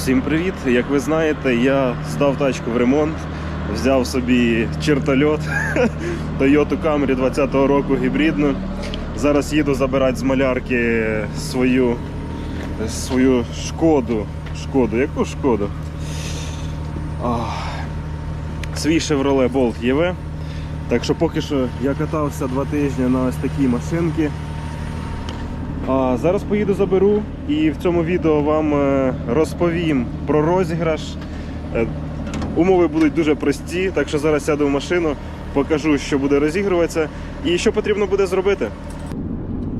Всім привіт! Як ви знаєте, я здав тачку в ремонт, взяв собі чертольот Toyota Camry 20-го року гібридну. Зараз їду забирати з малярки свою, свою шкоду. Шкоду, яку шкоду? Свій Chevrolet Bolt EV. Так що поки що я катався два тижні на ось такій машинці. А зараз поїду заберу і в цьому відео вам е, розповім про розіграш. Е, Умови будуть дуже прості, так що зараз сяду в машину, покажу, що буде розігруватися і що потрібно буде зробити.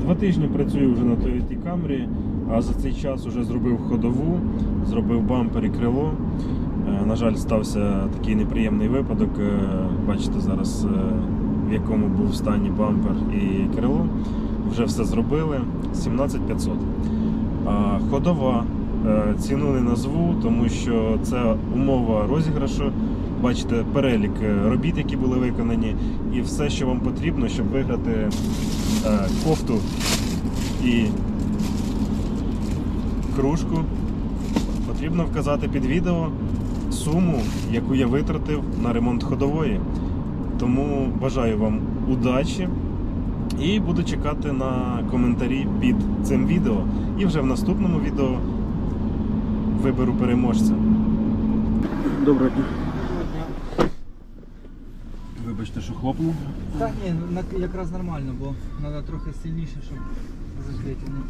Два тижні працюю вже на Toyota Camry, а за цей час вже зробив ходову, зробив бампер і крило. Е, На жаль, стався такий неприємний випадок. Бачите зараз, в якому був стані бампер і крило. Вже все зробили. 17500. А ходова е, ціну не назву, тому що це умова розіграшу. Бачите, перелік е, робіт, які були виконані, і все, що вам потрібно, щоб виграти е, кофту і кружку. Потрібно вказати під відео суму, яку я витратив на ремонт ходової. Тому бажаю вам удачі і буду чекати на коментарі під цим відео. І вже в наступному відео виберу переможця. Доброго дня. Вибачте, що хлопнув. Так, ні, ну, якраз нормально, бо треба трохи сильніше, щоб закрити. Ну,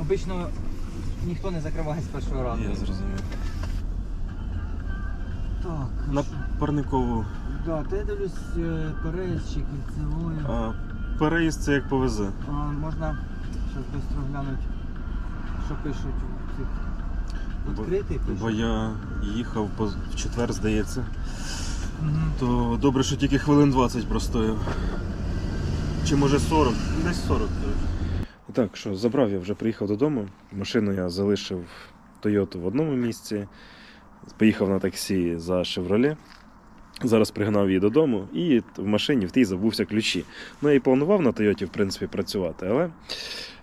Обично ніхто не закриває з першого разу. Я зрозумів. Так, На парникову Да, то я дивлюсь е, переїзд чи кільцевою. Переїзд це як повезе. А, можна щось швидко глянути, що пишуть у цих. Відкритий пишуть. Бо я їхав по- в четвер, здається. Мгм. То добре, що тільки хвилин 20 простояв. Чи може 40? Десь 40. Так, що забрав я вже приїхав додому. Машину я залишив Toyota в одному місці. Поїхав на таксі за Chevrolet. Зараз пригнав її додому і в машині в тій забувся ключі. Ну я і планував на Тойоті, в принципі, працювати, але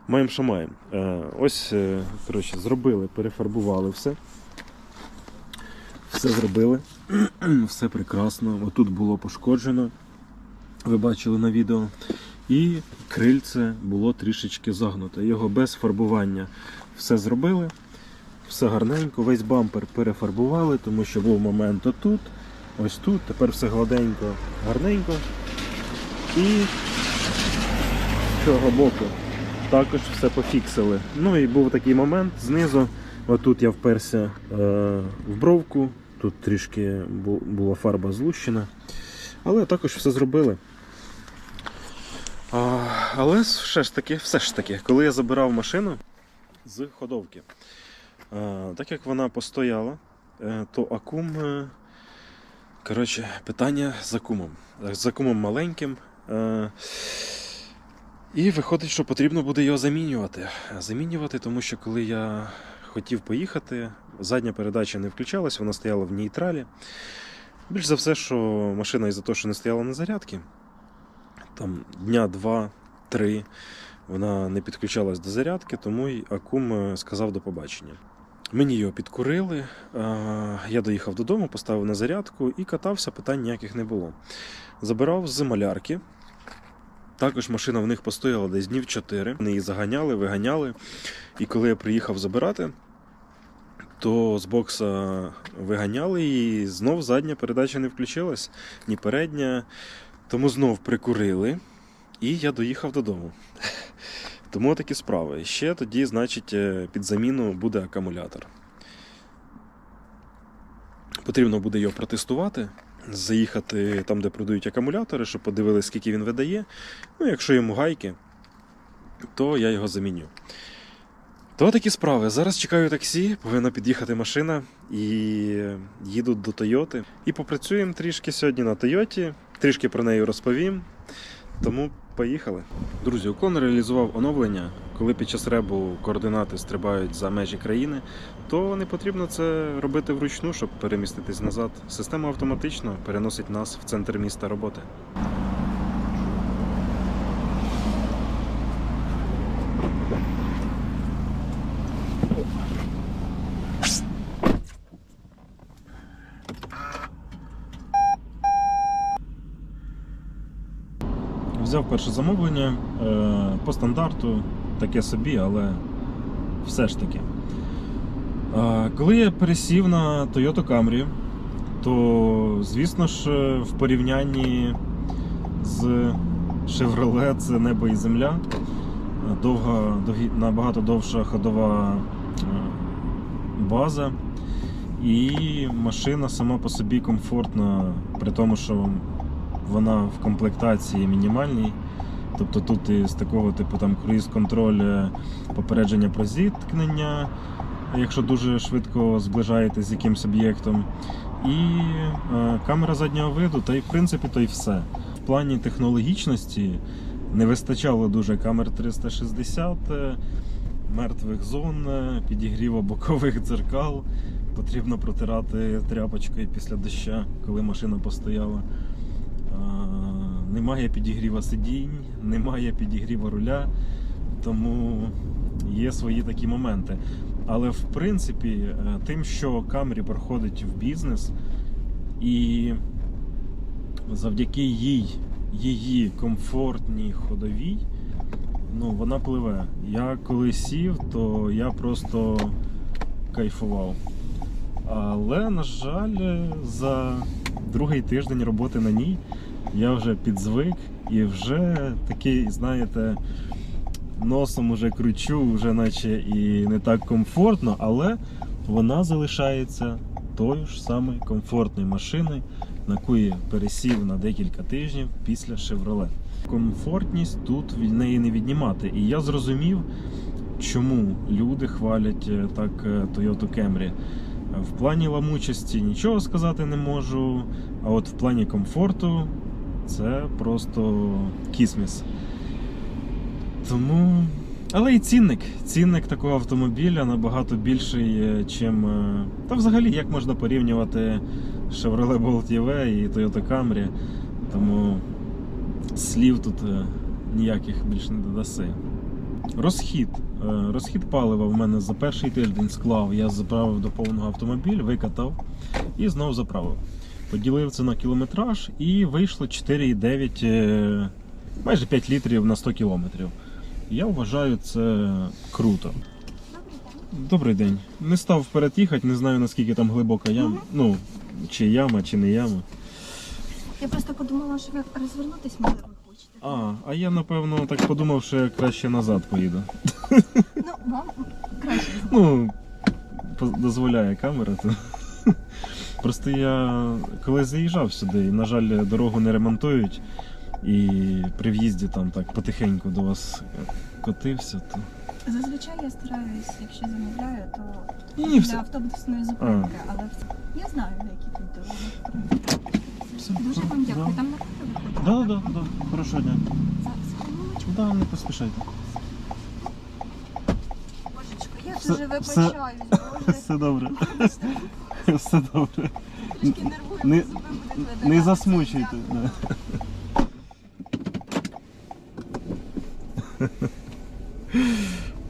маємо, що маємо. Е, ось, е, коротше, зробили, перефарбували все. Все зробили. все прекрасно. Отут було пошкоджено. Ви бачили на відео. І крильце було трішечки загнуте. Його без фарбування все зробили. Все гарненько, весь бампер перефарбували, тому що був момент отут, ось тут. Тепер все гладенько, гарненько. І з цього боку також все пофіксили. Ну і був такий момент знизу. Отут я вперся е, в бровку, тут трішки бу- була фарба злущена. Але також все зробили. А, але все ж таки, все ж таки, коли я забирав машину з ходовки, а, так як вона постояла, е, то акум. е, Коротше, питання з акумом. З акумом маленьким. е, І виходить, що потрібно буде його замінювати. Замінювати, тому що коли я хотів поїхати, задня передача не включалась, вона стояла в нейтралі. Більш за все, що машина із-за того, що не стояла на зарядці, там дня два-три вона не підключалась до зарядки, тому й акум е, сказав до побачення. Мені його підкурили, е, я доїхав додому, поставив на зарядку і катався, питань ніяких не було. Забирав з малярки. Також машина в них постояла десь днів 4. Вони її заганяли, виганяли. І коли я приїхав забирати, то з бокса виганяли і знов задня передача не включилась, ні передня. Тому знов прикурили, і я доїхав додому. Тому такі справи. Ще тоді, значить, е, під заміну буде акумулятор. Потрібно буде його протестувати, заїхати там, де продають акумулятори, щоб подивилися, скільки він видає. Ну, якщо йому гайки, то я його заміню. То такі справи. Зараз чекаю таксі, повинна під'їхати машина і їду до Тойоти. І попрацюємо трішки сьогодні на Тойоті, трішки про неї розповім. Тому поїхали. Друзі, Уклон реалізував оновлення. Коли під час ребу координати стрибають за межі країни, то не потрібно це робити вручну, щоб переміститись назад. Система автоматично переносить нас в центр міста роботи. Взяв перше замовлення е, по стандарту, таке собі, але все ж таки. Е, Коли я пересів на Toyota Camry, то, звісно ж, в порівнянні з Chevrolet це небо і земля. Довга, набагато довша ходова е, база. І машина сама по собі комфортна, при тому, що вона в комплектації мінімальній. Тобто тут і з такого типу там круїз-контроль, е, попередження про зіткнення, якщо дуже швидко зближаєтесь з якимсь об'єктом. І е, камера заднього виду, та й в принципі то й все. В плані технологічності не вистачало дуже камер 360, е, мертвих зон, е, підігріву бокових дзеркал. Потрібно протирати тряпочкою після доща, коли машина постояла. Немає підігріва сидінь, немає підігріва руля, тому є свої такі моменти. Але в принципі, е, тим, що Камрі проходить в бізнес, і завдяки їй, її комфортній ходовій, ну, вона пливе. Я коли сів, то я просто кайфував. Але, на жаль, за другий тиждень роботи на ній я вже підзвик і вже такий, знаєте, носом уже кручу, вже наче і не так комфортно, але вона залишається тою ж самою комфортною машиною, на я пересів на декілька тижнів після Chevrolet. Комфортність тут від неї не віднімати. І я зрозумів, чому люди хвалять е, так е, Toyota Camry. В плані ламучості нічого сказати не можу, а от в плані комфорту це просто кісміс. Тому. Але і цінник. Цінник такого автомобіля набагато більший, е, чим. е, Та взагалі, як можна порівнювати Chevrolet Bolt EV і Toyota Camry. Тому слів тут е, ніяких більш не додаси. Розхід. Е, Розхід палива в мене за перший тиждень склав. Я заправив до повного автомобіль, викатав і знову заправив. Поділив це на кілометраж і вийшло 4,9, е, майже 5 літрів на 100 кілометрів. Я вважаю це круто. Добрий день. Не став вперед їхати, не знаю наскільки там глибока яма. Ну, чи яма, чи не яма. Я просто подумала, що ви розвернутись можливо. А, а я напевно так подумав, що я краще назад поїду. Ну, вам краще. Ну, дозволяє камера. То. Просто я коли заїжджав сюди, і, на жаль, дорогу не ремонтують, і при в'їзді там так потихеньку до вас котився, то. Зазвичай я стараюсь, якщо замовляю, то Ні, для все. автобусної зупинки, але я знаю, на які тут дороги. Все. Дуже вам дякую. Там на кого виходить? Да, да, да. Хорошого дня. Да, не поспішайте. Божечко, я Все- дуже все- вибачаюсь, боже. Все добре. Все добре. Трішки нервую, Не- зуби будуть Не засмучуйте. Да.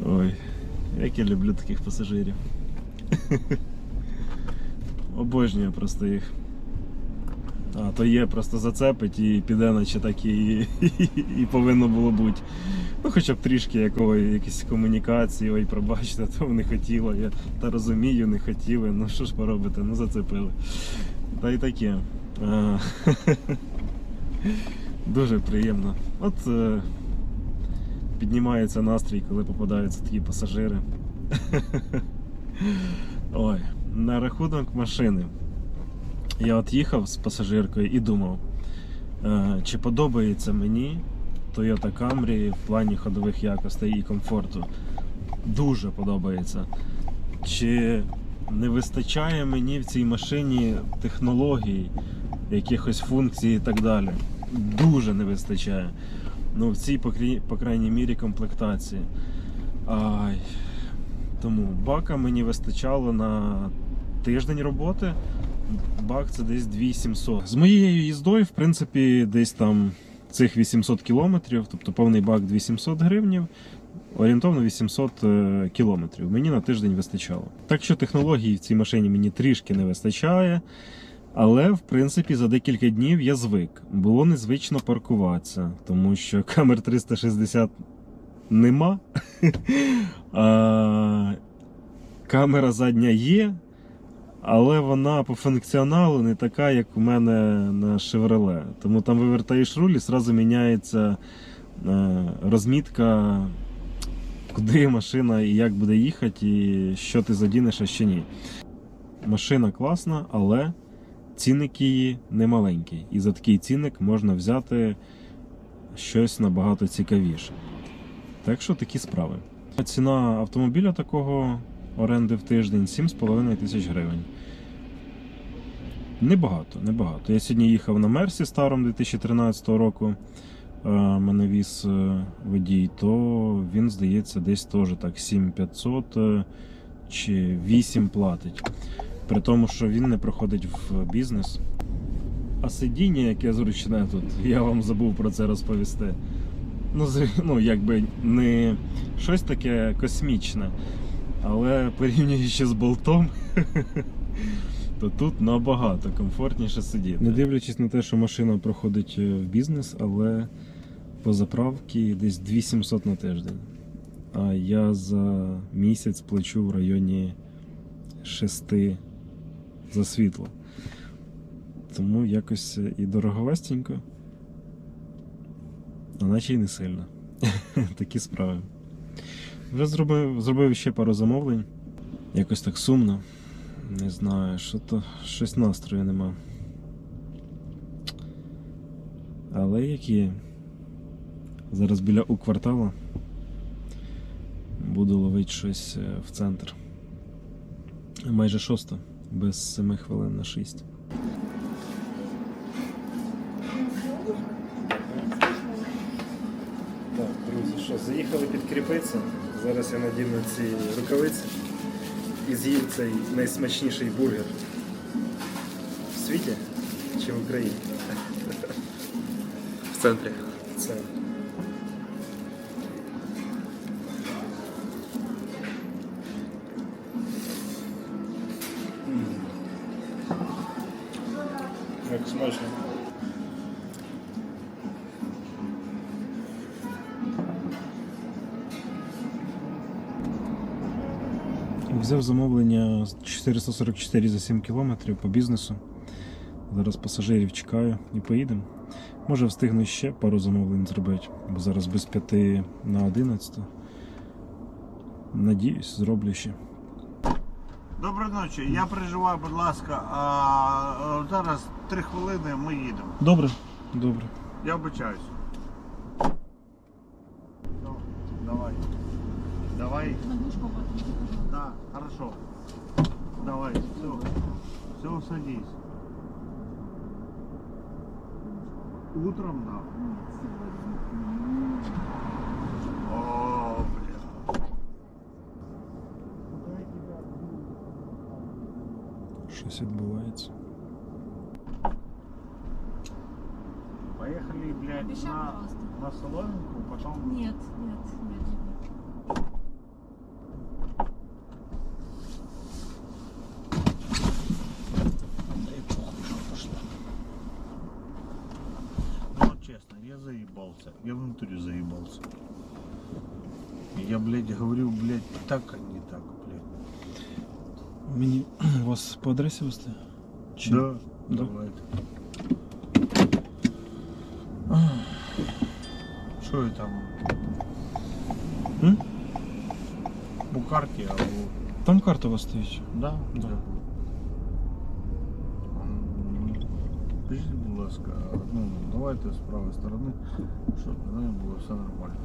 Ой, як я люблю таких пасажирів. Обожнюю просто їх. А, то є, просто зацепить і піде, наче так і, і повинно було бути. Ну, хоча б трішки якої, якісь комунікації, ой, пробачте, то не хотіло. Я та розумію, не хотіли. Ну що ж поробити, ну зацепили. Та й таке. А, Дуже приємно. От е, піднімається настрій, коли попадаються такі пасажири. Ой, на рахунок машини. Я от їхав з пасажиркою і думав, е, чи подобається мені Toyota Camry в плані ходових якостей і комфорту. Дуже подобається. Чи не вистачає мені в цій машині технологій, якихось функцій і так далі. Дуже не вистачає. Ну, в цій, по, крайній мірі, комплектації. Ай. Тому бака мені вистачало на тиждень роботи. Бак це десь 2700. З моєю їздою, в принципі, десь там цих 800 кілометрів, тобто повний бак 2700 гривнів, орієнтовно 800 е, кілометрів. Мені на тиждень вистачало. Так що технологій в цій машині мені трішки не вистачає. Але, в принципі, за декілька днів я звик. Було незвично паркуватися, тому що камер 360 нема. а, камера задня є, але вона по функціоналу не така, як у мене на Chevrolet. Тому там вивертаєш руль і одразу міняється е, розмітка, куди машина і як буде їхати, і що ти задінеш, а що ні. Машина класна, але цінник її не маленький. І за такий цінник можна взяти щось набагато цікавіше. Так що такі справи. Ціна автомобіля такого оренди в тиждень 7,5 тисяч гривень. Небагато, небагато. Я сьогодні їхав на Мерсі старому 2013 року. е, Мене віз е, водій, то він, здається, десь теж так 7500 е, чи 8 платить. При тому, що він не проходить в бізнес. А сидіння, яке зручне тут, я вам забув про це розповісти. Ну, ну якби не щось таке космічне. Але порівнюючи з болтом, то тут набагато комфортніше сидіти. Не дивлячись на те, що машина проходить е, в бізнес, але по заправці десь 2700 на тиждень. А я за місяць плачу в районі 6 за світло. Тому якось і дороговастенько, а наче й не сильно. Такі справи. Вже зробив, зробив ще пару замовлень. Якось так сумно. Не знаю, що то щось настрою нема. Але як є. Зараз біля у квартала буду ловити щось е, в центр. Майже шоста, без 7 хвилин на 6. Так, друзі, що, заїхали підкріпитися. Зараз я надіну ці рукавиці і з'їм цей найсмачніший бургер. В світі чи в Україні? В центрі. Це. Як смачно. Взяв замовлення 444 за 7 кілометрів по бізнесу. Зараз пасажирів чекаю і поїдемо. Може встигну ще пару замовлень зробити, бо зараз без 5 на 11. Надіюсь, зроблю ще. Доброї ночі. Я переживаю, будь ласка, а зараз три хвилини ми їдемо. Добре, добре. Я вибачаюсь. Давай. Да, хорошо. Давай, все. Все, садись. Утром, да. О, бля. Щось відбувається. Поехали, блядь, Обещай, на, пожалуйста. на соломинку, потом... Нет, нет, нет. Ну, заебался. Я внутри заебался. Я, блядь, говорю, блядь, так, а не так, блядь. Мені вас по адресі вести? Чи- Да, Да. давайте. Что это там? М? У карті, а у... Там карта у вас стоїть. Да? Да. М, Скажіть, будь ласка, ну, давайте з правої сторони, щоб з нею було все нормально.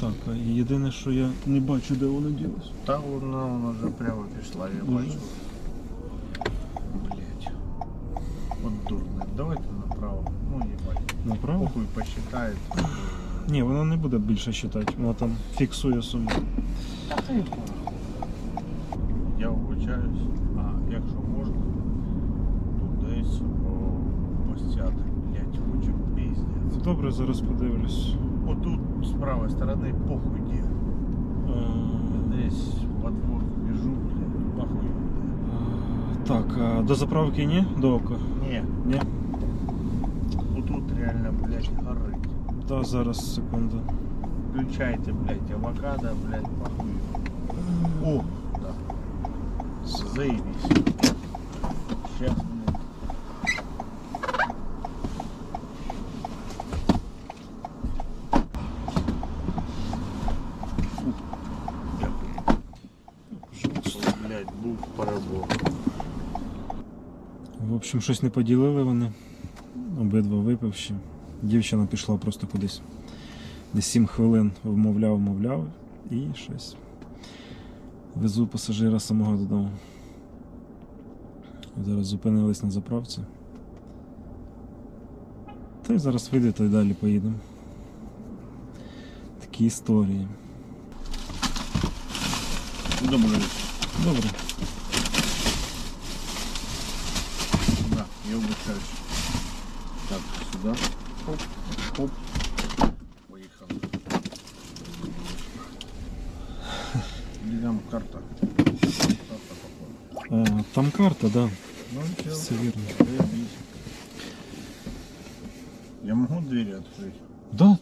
Так, а єдине, що я не бачу, де воно ділося. Та вона, вона вже прямо пішла, я Уже? бачу. Блять. От дурне. Давайте направо. Ну, їбать. Направо? Похуй посчитает. Ні, вона не буде більше читати, вона там фіксує суму. Я вибачаюсь, а якщо можна, то десь о, постяти, блять, хочу пиздец. Добре, зараз подивлюсь. Отут з правої сторони похуй де. Е, Десь во двор біжу, блядь, похуй. е, Так, а до заправки ні? До ока? Не, Ні? вот тут реально, блядь, горить. Да, зараз, секунду. Включайте, блядь, авокадо, блядь, похуй. О, да. Заебись. Общем, щось не поділили вони. Обидва випивші. Дівчина пішла просто кудись. Десь 7 хвилин вмовляв, вмовляв і щось. Везу пасажира самого додому. Зараз зупинились на заправці. Та й зараз вийде, то й далі поїдемо. Такі історії. Добре. Добре. Я обучаюсь. Так, сюда. Хоп, хоп. Поехал. Или там карта? Карта, походу. А, там карта. Да. Ну, все. Все. Заебись. Я могу двери открыть? Да,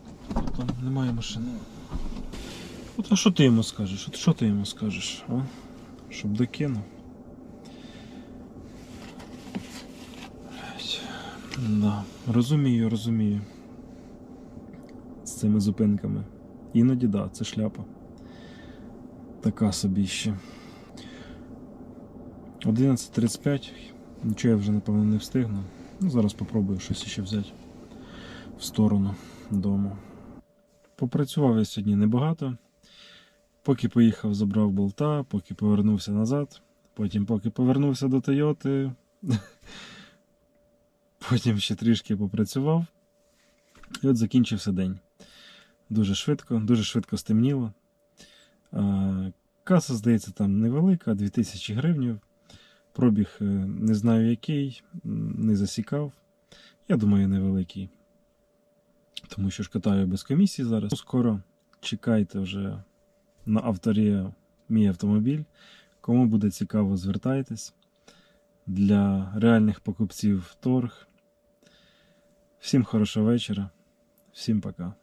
там немає машини. От а що ти йому скажеш? От що ти йому скажеш? А? Щоб докинув. Да. Розумію, розумію. З цими зупинками. Іноді да, це шляпа. Така собі ще. 11.35. Нічого я вже напевно не встигну. Ну, зараз попробую щось ще взяти в сторону дому. Попрацював я сьогодні небагато. Поки поїхав, забрав болта, поки повернувся назад, потім поки повернувся до Тойоти. Потім ще трішки попрацював. І от закінчився день. Дуже швидко, дуже швидко стемніло. Каса, здається, там невелика, 2000 гривень. Пробіг е, не знаю який, не засікав. Я думаю, невеликий. Тому що ж катаю без комісії зараз. Скоро чекайте вже на авторі мій автомобіль. Кому буде цікаво, звертайтесь. Для реальних покупців торг. Всім хорошого вечора. Всім пока.